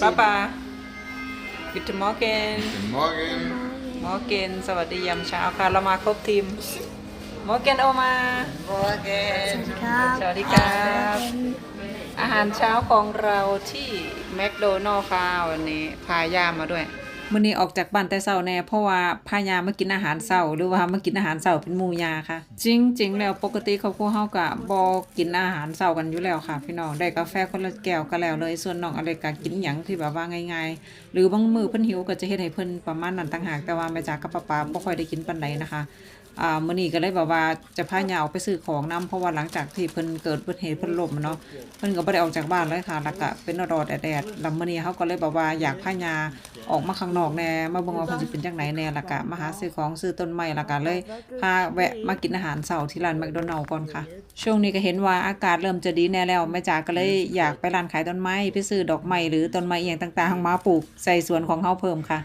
ป้าปา Good morning Guten Morgen. Morgen สวัสดียามเช้าค่ะ เรามาครบทีม Morgen โอมา Morgen. สวัสดีครับ อาหารเช้าของเราที่แมคโดนัลล์ค่ะวันนี้ พาย่ามาด้วย มื้อนี้ออกจากบ้านแต่เช้าแน่เพราะว่าพายามากินอาหารเช้าหรือว่ามากินอาหารเช้าเป็นหมู่ยาค่ะ จริง ๆ แล้วปกติครอบครัวเฮาก็บ่กินอาหารเช้ากันอยู่แล้วค่ะ พี่น้องได้กาแฟคนละแก้วก็แล้วเลยส่วนน้องอะไรก็กินหยังที่แบบว่าง่ายๆ หรือบางมื้อเพิ่นหิวก็จะเฮ็ดให้เพิ่นประมาณนั้นต่างหากแต่ว่าแม่จ๋ากับป้าปาบ่ค่อยได้กินปานใดนะคะ อ่ามื้อนี้ก็เลยแบบว่าจะพาย่าออกไปซื้อของนํเพราะว่าหลังจากที่เพิ่นเกิดอุบัติเหตุเพิ่นล้มเนาะเพิ่นก็บ่ได้ออกจากบ้านเลยค่ะแล้วก็เป็นรอดแดดๆแล้วมื้อนี้เขาก็เลยแบบว่าอยากพาย่าออกมาข้างนอกแน่มาเบิ่งว่าเพิ่นสิเป็นจังไดแน่แล้วก็มาหาซื้อของซื้อต้นไม้แล้วก็เลยพาแวะมากินอาหารเช้าที่ร้านแมคโดนัลด์ก่อนค่ะ ช่วงนี้ก็เห็นว่าอากาศเริ่มจะดีแน่แล้วแม่จ๋าก็เลยอยากไปร้านขายต้นไม้ไปซื้อดอกไม้หรือต้นไม้อีหยังต่างๆมาปลูกใส่สวนของเฮาเพิ่มค่ะ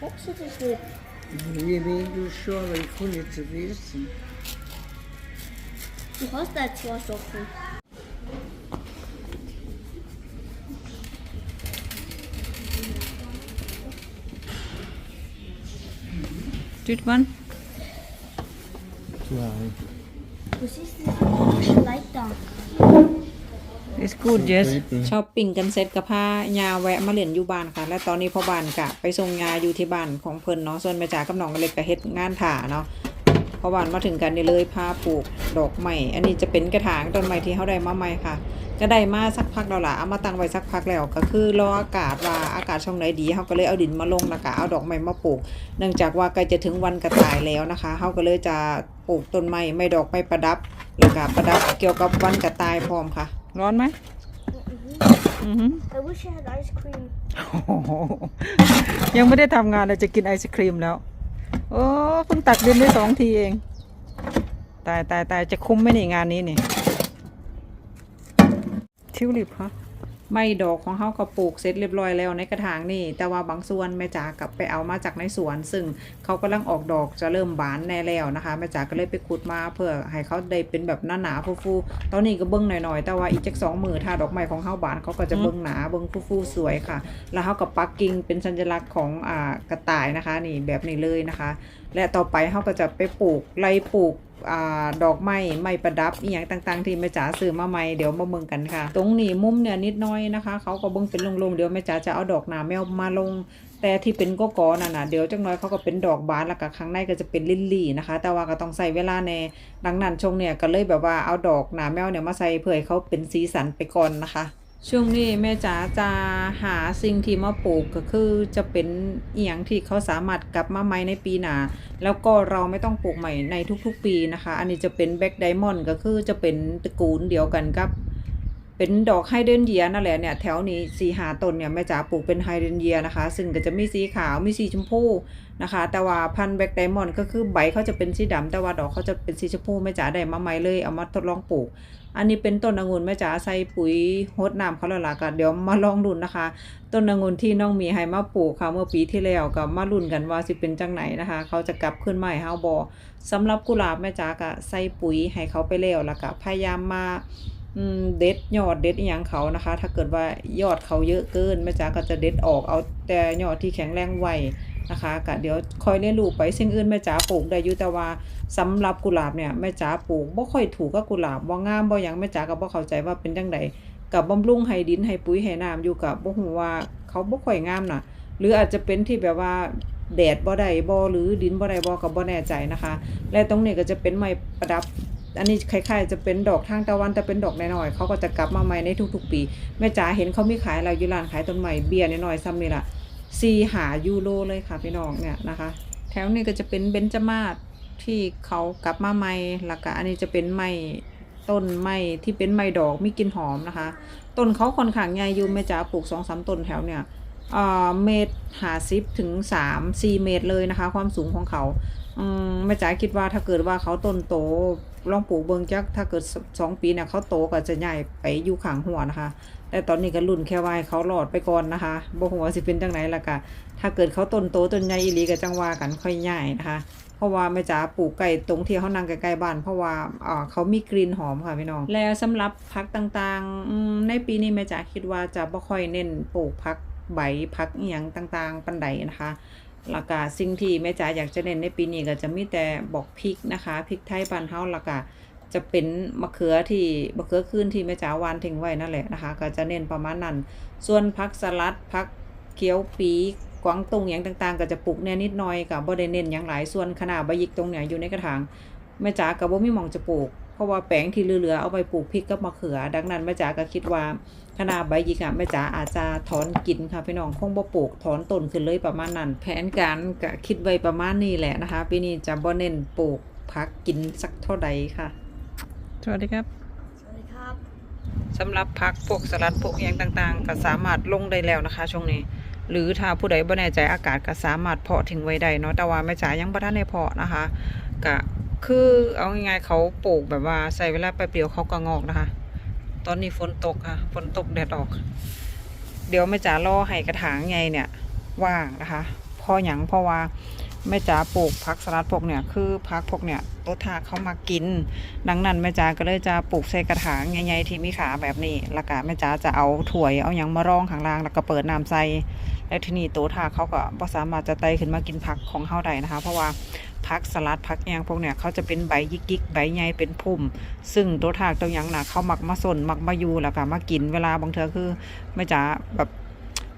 Magst du das nicht? Nee, wegen schon, aber ich kann nicht zu wissen. Du hast halt zwei Socken. Tut man? Zwei. Was ist das? Leiter. It's good yes ช้อปปิ้งกันเสร็จกับพายาแวะมาเล่นอยู่บ้านค่ะ และตอนนี้พ่อบ้านกะไปส่งยาอยู่ที่บ้านของเพิ่นเนาะส่วนแม่จ๋ากับน้องก็เลยก็เฮ็ดงานถ่าเนาะพ่อบ้านมาถึงกันนี่เลยพาปลูกดอกไม้อันนี้จะเป็นกระถางต้นไม้ที่เขาได้มาใหม่ค่ะ ก็ได้มาสักพักแล้วล่ะเอามาตั้งไว้สักพักแล้วก็คือรออากาศว่าอากาศช่องไหนดีเขาก็เลยเอาดินมาลงแล้วก็เอาดอกไม้มาปลูก เนื่องจากว่าใกล้จะถึงวันกระต่ายแล้วนะคะเขาก็เลยจะปลูกต้นไม้ไม่ดอกไม่ประดับแล้วก็ประดับเกี่ยวกับวันกระต่ายพร้อมค่ะ ร้อนไหมอือหือ I wish I had ice cream. โอ้โหยังไม่ได้ทำงานเลยจะกินไอศครีมแล้ว โอ้เพิ่งตักดินได้สองทีเอง ตายตายตายจะคุ้มไหมนี่งานนี้นี่ทิวลิปฮะ ไม่ดอกของเขาก็ปลูกเสร็จเรียบร้อยแล้วในกระถางนี่ แต่ว่าบางส่วนแม่จ๋ากลับไปเอามาจากในสวน ซึ่งเขากำลังออกดอกจะเริ่มบานแน่แล้วนะคะแม่จ๋าก็เลยไปขุดมาเพื่อให้เขาได้เป็นแบบหนาหนาๆฟูๆตอนนี้ก็เบิ้งหน่อยๆแต่ว่าอีกจักสองมือถ้าดอกไม้ของเขาบานเขาก็จะเบิ้งหนาเบิ้งฟูๆสวยค่ะ แล้วเขากับปักกิ่งเป็นสัญลักษณ์ของอ่ากระต่ายนะคะนี่แบบนี้เลยนะคะ และต่อไปเขาก็จะไปปลูกไล่ปลูก อ่าดอกไม้ไม้ประดับอีหยังต่างๆ ที่แม่จ๋าซื้อมาใหม่เดี๋ยวมาเบิ่งกันค่ะ ตรงนี้มุมเนี่ยนิดน้อยนะคะ เขาก็เบิ่งเป็นลงๆเดี๋ยวแม่จ๋าจะเอาดอกหนาแมวมาลงแต่ที่เป็นก็กอน่ะนะเดี๋ยวจังน้อยเขาก็เป็นดอกบานแล้วก็ข้างในก็จะเป็นลิลลี่นะคะ แต่ว่าก็ต้องใส่เวลาในดังนั้นชงเนี่ยก็เลยแบบว่าเอาดอกหนาแมวเนี่ยมาใส่เพื่อให้เขาเป็นสีสันไปก่อนนะคะ ช่วงนี้แม่จ๋าจะหาสิ่งที่มาปลูกก็คือจะเป็นเอียงที่เขาสามารถกลับมาใหม่ในปีหน้าแล้วก็เราไม่ต้องปลูกใหม่ในทุกๆ ปีนะคะ อันนี้จะเป็นแบ็กไดมอนด์ก็คือจะเป็นตระกูลเดียวกันกับ เป็นดอกไฮเดรนเยียนั่นแหละเนี่ยแถวนี้สีหาต้นเนี่ยแม่จ๋าปลูกเป็นไฮเดรนเยียนะคะ ซึ่งก็จะมีสีขาวมีสีชมพูนะคะ แต่ว่าพันธุ์แบ็กไดมอนด์ก็คือใบเขาจะเป็นสีดำแต่ว่าดอกเขาจะเป็นสีชมพูแม่จ๋าได้มาใหม่เลยเอามาทดลองปลูก อันนี้เป็นต้นองุ่นแม่จ๋าใส่ปุ๋ยโฮดน้ำเขาแล้วล่ะก็เดี๋ยวมาลองดุนนะคะ ต้นองุ่นที่น้องมีให้มาปลูกค่ะเมื่อปีที่แล้วก็มาลุ้นกันว่าสิเป็นจังไหนนะคะ เขาจะกลับขึ้นมาให้เฮาบ่สำหรับกุหลาบแม่จ๋าก็ใส่ปุ๋ยให้เขาไปแล้วแล้วก็พยายามมาเด็ดยอดเด็ดอหยังเขานะคะ ถ้าเกิดว่ายอดเขาเยอะเกินแม่จ๋าก็จะเด็ดออกเอาแต่ยอดที่แข็งแรงไว นะคะก็เดี๋ยวคอยเรียนรู้ไปสิ่งอื่นแม่จ๋าปลูกได้อยู่แต่ว่าสำหรับกุหลาบเนี่ยแม่จ๋าปลูกบ่ค่อยถูกกับกุหลาบบ่งามบ่หยังแม่จ๋าก็บ่เข้าใจว่าเป็นจังไดกับบำรุงให้ดินให้ปุ๋ยให้น้ำอยู่กับบ่ฮู้ว่าเขาบ่ค่อยงามน่ะ หรืออาจจะเป็นที่แบบว่าแดดบ่ได้บ่หรือดินบ่ได้บ่ก็บ่แน่ใจนะคะ และตรงนี้ก็จะเป็นไม้ประดับอันนี้คล้ายๆจะเป็นดอกทางตะวันแต่เป็นดอกน้อยๆเขาก็จะกลับมาใหม่ในทุกๆปี แม่จ๋าเห็นเขามีขายแล้วอยู่ร้านขายต้นไม้เบี้ยน้อยๆซ้ำนี่แหละ ซีหายูโรเลยค่ะพี่น้องเนี่ยนะคะ แถวนี้ก็จะเป็นเบนจมาศที่เขากลับมาใหม่แล้วก็อันนี้จะเป็นไม้ต้นไม้ที่เป็นไม้ดอกมีกลิ่นหอมนะคะ ต้นเขาค่อนข้างใหญ่อยู่แม่จ๋าปลูกสองสามต้นแถวเนี่ยอ่อเมตรหาสิบถึงสามสี่เมตรเลยนะคะ ความสูงของเขา อืมแม่จ๋าคิดว่าถ้าเกิดว่าเขาต้นโตลองปลูกเบิงจักถ้าเกิดสองปีเนี่ยเขาโตก็จะใหญ่ไปอยู่ขางหัวนะคะ แต่ตอนนี้ก็รุ่นแค่ว่าเขาหลอดไปก่อนนะคะบ่หัวสิเป็นจังไหนล่ะกะถ้าเกิดเขาต้นโตต้นใหญ่อีหลีก็จังว่ากันค่อยใหญ่นะคะเพราะว่าแม่จ๋าปลูกไก่ตรงที่เขานั่งใกล้ๆบ้าน เพราะว่าอ่าเขามีกลิ่นหอมค่ะพี่น้อง แล้วสำหรับผักต่างๆในปีนี้แม่จ๋าคิดว่าจะบ่ค่อยเน้นปลูกผักใบผักอีหยังต่างๆ ปันใดนะคะ แล้วก็สิ่งที่แม่จ๋าอยากจะเน้นในปีนี้ก็จะมีแต่บอกพริกนะคะพริกไทยบ้านเฮาแล้วก็จะเป็นมะเขือที่มะเขือคืนที่แม่จ๋าวานทิ้งไว้นั่นแหละนะคะ ก็จะเน้นประมาณนั้น ส่วนผักสลัดผักเขียวปีกวางตุ้งอย่างต่างๆ ก็จะปลูกแน่นิดหน่อยกับบ่ได้เน้นอย่างหลายส่วนขนาดใบยิกตรงเนี้ยอยู่ในกระถางแม่จ๋ากับบ่มีมองจะปลูก เพราะว่าแปลงที่เหลือๆเอาไปปลูกพริกกับมะเขือ ดังนั้นแม่จ๋าก็คิดว่าขนาดใบหยิกอะแม่จ๋าอาจจะถอนกินค่ะพี่น้องคงบ่ปลูกถอนต้นขึ้นเลยประมาณนั้น แผนการก็คิดไว้ประมาณนี้แหละนะคะปีนี้จะบ่เน้นปลูกผักกินสักเท่าใดค่ะ สวัสดีครับ Sorry, Cup. สำหรับผักพวกสลัดพวกอย่างต่างๆ ก็สามารถลงได้แล้วนะคะ ช่วงนี้ หรือถ้าผู้ใดบ่แน่ใจอากาศก็สามารถเพาะทิ้งไว้ได้เนาะแต่ว่าแม่จ๋ายังบ่ทันได้เพาะนะคะก็ คือเอาง่ายๆเขาปลูกแบบว่าใส่เวลาแป๊บเดียวเขาก็งอกนะคะ ตอนนี้ฝนตกค่ะฝนตกแดดออก เดี๋ยวแม่จ๋ารอให้กระถางไงเนี่ย ว่างนะคะพอหยังเพราะว่า แม่จ๋าปลูกผักสลัดพวกเนี่ยคือผักพวกเนี่ยตัวทาเขามากิน ดังนั้นแม่จ๋าก็เลยจะปลูกใส่กระถางใหญ่ๆที่มีขาแบบนี้แล้วก็แม่จ๋าจะเอาถ้วยเอาหยังมารองข้างล่างแล้วก็เปิดน้ำใส่แล้วทีนี้ตัวทาเขาก็บ่สามารถจะไต่ขึ้นมากินผักของเฮาได้นะคะ เพราะว่าผักสลัดผักหยังพวกเนี่ยเขาจะเป็นใบยิกๆใบใหญ่เป็นพุ่ม ซึ่งตัวทากตัวยังนะเขามักมาสนมักมาอยู่แล้วก็มากินเวลาบางเทื่อคือแม่จ๋าแบบ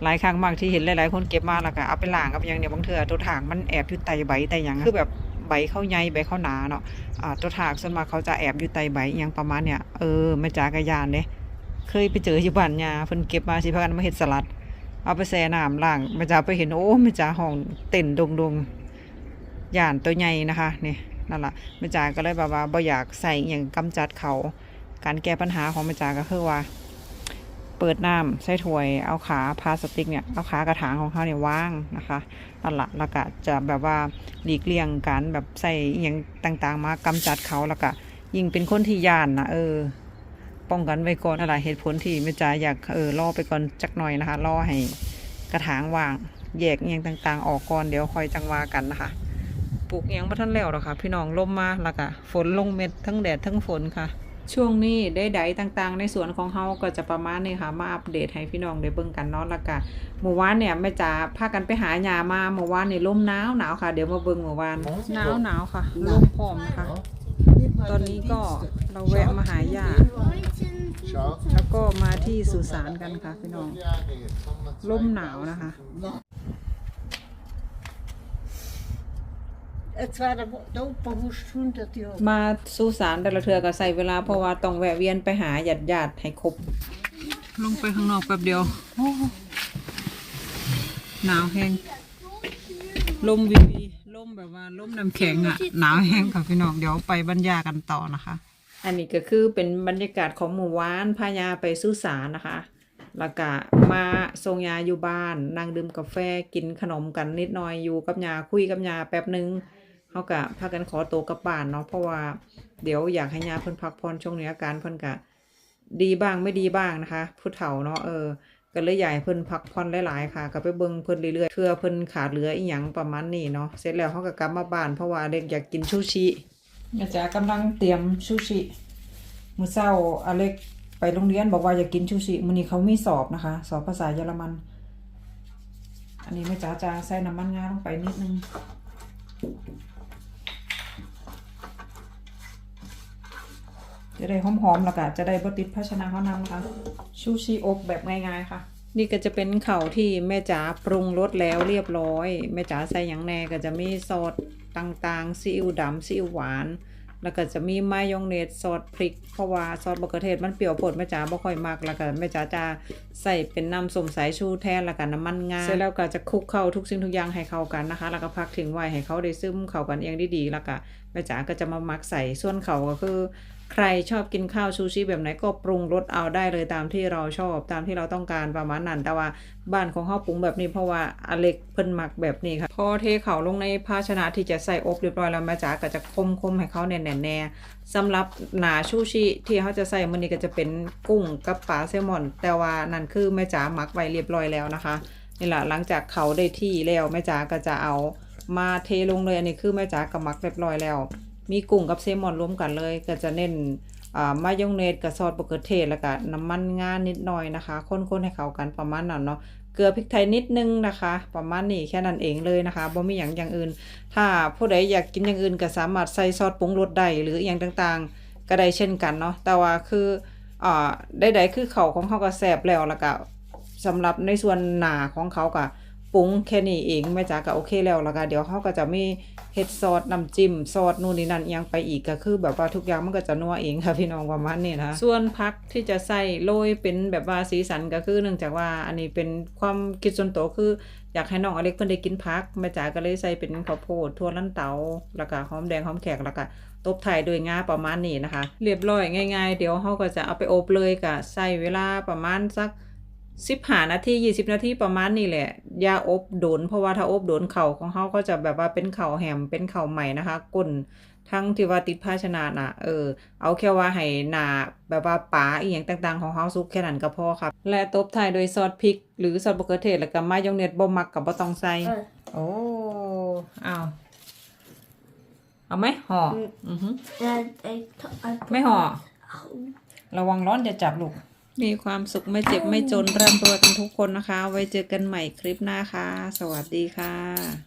หลายครั้งมากที่เห็นหลายๆคนเก็บมาแล้วก็เอาไปล้างกับหยังเนี่ยบางเทื่อตัวถางมันแอบอยู่ใต้ใบใต้หยังคือแบบใบเขาใหญ่ใบเขาหนาเนาะอ่าตัวถากส่วนมากเขาจะแอบอยู่ใต้ใบอหยังประมาณเนี่ยเออแม่จ๋ากะยานเด้เคยไปเจอที่บ้านยาเพิ่นเก็บมาสิพากันมาเฮ็ดสลัด เอาไปแช่น้ำล้างแม่จ๋าไปเห็นโอ้แม่จ๋าห้องเต้นดงดงย่านตัวใหญ่นะคะนี่นั่นล่ะแม่จ๋าก็เลยแบบว่าบ่อยากใส่อหย่างกำจัดเขา การแก้ปัญหาของแม่จ๋าก็คือว่า เปิดน้ำใส่ถ้วยเอาขาพลาสติกเนี่ยเอาขากระถางของเขาเนี่ยวางนะคะนั่นละแล้วก็จะแบบว่าหลีกเลี่ยงการแบบใส่อย่างต่างๆ มากำจัดเขาแล้วก็ยิ่งเป็นคนที่ยานนะเออ ป้องกันไว้ก่อนอะไรเหตุผลที่แม่จ๋าอยากเออรอไปก่อนจักหน่อยนะคะรอให้กระถางว่างแยกอย่างต่างๆ ออกก่อนเดี๋ยวคอยจังว่ากันนะคะปลูกอหยังบ่ทันแล้วหรอกค่ะพี่น้องลมมาแล้วก็ฝนลงเม็ดทั้งแดดทั้งฝนค่ะ ช่วงนี้ได้ไดต่างๆ ในสวนของเฮาก็จะประมาณนี้ค่ะ มาอัปเดตให้พี่น้องได้เบิ่งกันเนาะแล้วก็เมื่อวานเนี่ยแม่จ๋าพากันไปหาหญ้ามาเมื่อวานนี่ลมหนาวหนาวค่ะ เดี๋ยวมาเบิ่งเมื่อวานหนาวหนาวค่ะลมพร้อมนะคะตอนนี้ก็เราแวะมาหาหญ้า Ciao. แล้วก็มาที่สุสานกันค่ะพี่น้อง Ja, nee, sommar- ลมหนาวนะคะ Het waren de opa moest doen dat hij ook. มาสุสานแต่ละเทือก็ใส่เวลาเพราะว่าต้องแวะเวียนไปหาญาติญาติๆให้ครบ ลงไปข้างนอกแป๊บเดียวโอ้หนาวแห้งลมวีวีลมแบบว่าลมน้ำแข็งอะหนาวแห้งค่ะพี่น้องเดี๋ยวไปบรรยากันต่อนะคะ อันนี้ก็คือเป็นบรรยากาศของหมู่บ้านพายาไปสุสานนะคะ แล้วก็มาทรงยาอยู่บ้านนั่งดื่มกาแฟกินขนมกันนิดหน่อยอยู่กับยาคุยกับยาแป๊บหนึง เขากะพากันขอตัวกลับบ้านเนาะเพราะว่าเดี๋ยวอยากให้ยาเพิ่นพักผ่อนช่วงนี้อาการเพิ่นกะดีบ้างไม่ดีบ้างนะคะผู้เฒ่าเนาะเออก็เลยอยให้เพิ่นพักผ่อนหลายๆค่ะ ก็ไปเบิ่งเพิ่นเรื่อยๆเพื่อเพิ่นขาดเหลืออีหยังประมาณนี้เนาะเสร็จแล้วเขาก็กลับมาบ้านเพราะว่าเด็กอยากกินชูชิอาจารย์กำลังเตรียมชูชิมื้อเช้าอเล็กไปโรงเรียนบอกว่าอยากกินชูชิมื้อนี้เขามีสอบนะคะ สอบภาษาเยอรมัน อันนี้แม่จ๋าจะใส่น้ำมันงาลงไปนิดนึง จะได้หอมๆแล้วก็จะได้บติดภาชนะเขานำนะคะชูชีอบแบบง่ายๆค่ะ นี่ก็จะเป็นเข่าที่แม่จ๋าปรุงรสแล้วเรียบร้อยแม่จ๋าใส่หยังแน่ก็จะมีซอสต่างๆซีอิ๊วดำซีอิ๊วหวานแล้วก็จะมีมายองเนสซอสพริกเพราะว่าซอสมะเขือเทศมันเปรี้ยวโผดแม่จ๋าบ่ค่อยมักแล้วก็แม่จ๋าจะใส่เป็นน้ำส้มสายชูแทนแล้วก็น้ำมันงาเสร็จแล้วก็จะคลุกเข้าทุกสิ่งทุกอย่างให้เข้ากันนะคะ แล้วก็พักทิ้งไว้ให้เขาได้ซึมเข้ากันเองดีๆแล้วก็แม่จ๋าก็จะมามักใส่ส่วนเขาก็คือ ใครชอบกินข้าวซูชิแบบไหนก็ปรุงรสเอาได้เลยตามที่เราชอบตามที่เราต้องการประมาณนั้นแต่ว่าบ้านของเขาปรุงแบบนี้เพราะว่าอเล็กเพิ่นมักแบบนี้ค่ะพอเทเขาลงในภาชนะที่จะใส่อบเรียบร้อยแล้วแม่จ๋าก็จะคมคมให้เขาแน่นแน่สำหรับหนาชูชิที่เขาจะใส่มื้อนี้ก็จะเป็นกุ้งกับปลาแซลมอน แต่ว่านั่นคือแม่จ๋าหมักไว้เรียบร้อยแล้วนะคะนี่แหละหลังจากเขาได้ที่แล้วแม่จ๋าก็จะเอามาเทลงเลยอันนี้คือแม่จ๋ากับมักเรียบร้อยแล้ว มีกุ้งกับเซลมอนรวมกันเลย ก็จะเน้นมายองเนสกับซอสมะเขือเทศแล้วก็น้ำมันงานิดหน่อยนะคะคนๆให้เข้ากันประมาณนั้นเนาะเกลือพริกไทยนิดนึงนะคะ ประมาณนี้แค่นั้นเองเลยนะคะบ่มีอย่างอย่างอื่น ถ้าผู้ใดอยากกินอย่างอื่นก็สามารถใส่ซอสปรุงรสได้หรืออย่างต่างๆ ก็ได้เช่นกันเนาะแต่ว่าคืออ่าใดๆคือเขาของเขาก็แซ่บแล้วแล้วก็สำหรับในส่วนหนาของเขาก็ ปรุงแค่นี้เองแม่จ๋าก็โอเคแล้วแล้วก็เดี๋ยวเขาก็จะมีเฮ็ดซอสน้ำจิ้มซอสนู่นนี่นั่นอิหยังไปอีกก็คือ แบบว่าทุกอย่างมันก็จะนัวเองค่ะพี่น้องประมาณนี้นะส่วนพักที่จะใส่โรยเป็นแบบว่าสีสันก็คือเนื่องจากว่าอันนี้เป็นความคิดส่วนตัวคือ อยากให้น้องอเล็กเพิ่นได้กินพักแม่จ๋าก็เลยใส่เป็นข้าวโพดทั่วลันเตาแล้วก็หอมแดงหอมแขกแล้วก็ตบท้ายด้วยงาประมาณนี้นะคะ เรียบร้อยง่าย ๆ เดี๋ยวเฮาก็จะเอาไปอบเลยก็ใส่เวลาประมาณสัก 15นาที20นาทีประมาณนี้แหละอย่าอบโดน เพราะว่าถ้าอบโดนเข่าของเฮาก็จะแบบว่าเป็นเข่าแหมเป็นเข่าใหม่นะคะก้นทั้งที่ว่าติดภาชนะน่ะเออ เอาแค่ว่าให้หนาแบบว่าปลาอีหยังต่างๆ ของเฮาสุกแค่นั้นก็พอครับ และตบท้ายโดยซอสพริก หรือซอสมะเขือเทศแล้วก็มายองเนสบ่มักก็บ่ต้องใส่เออโอ้เอาเอาไหมห่ออมอือฮึ And I, t- I ไม่ห่อ Oh. ระวังร้อนจะจับลูก มีความสุขไม่เจ็บไม่จนร่ำรวยกันทุกคนนะคะ ไว้เจอกันใหม่คลิปหน้าค่ะ สวัสดีค่ะ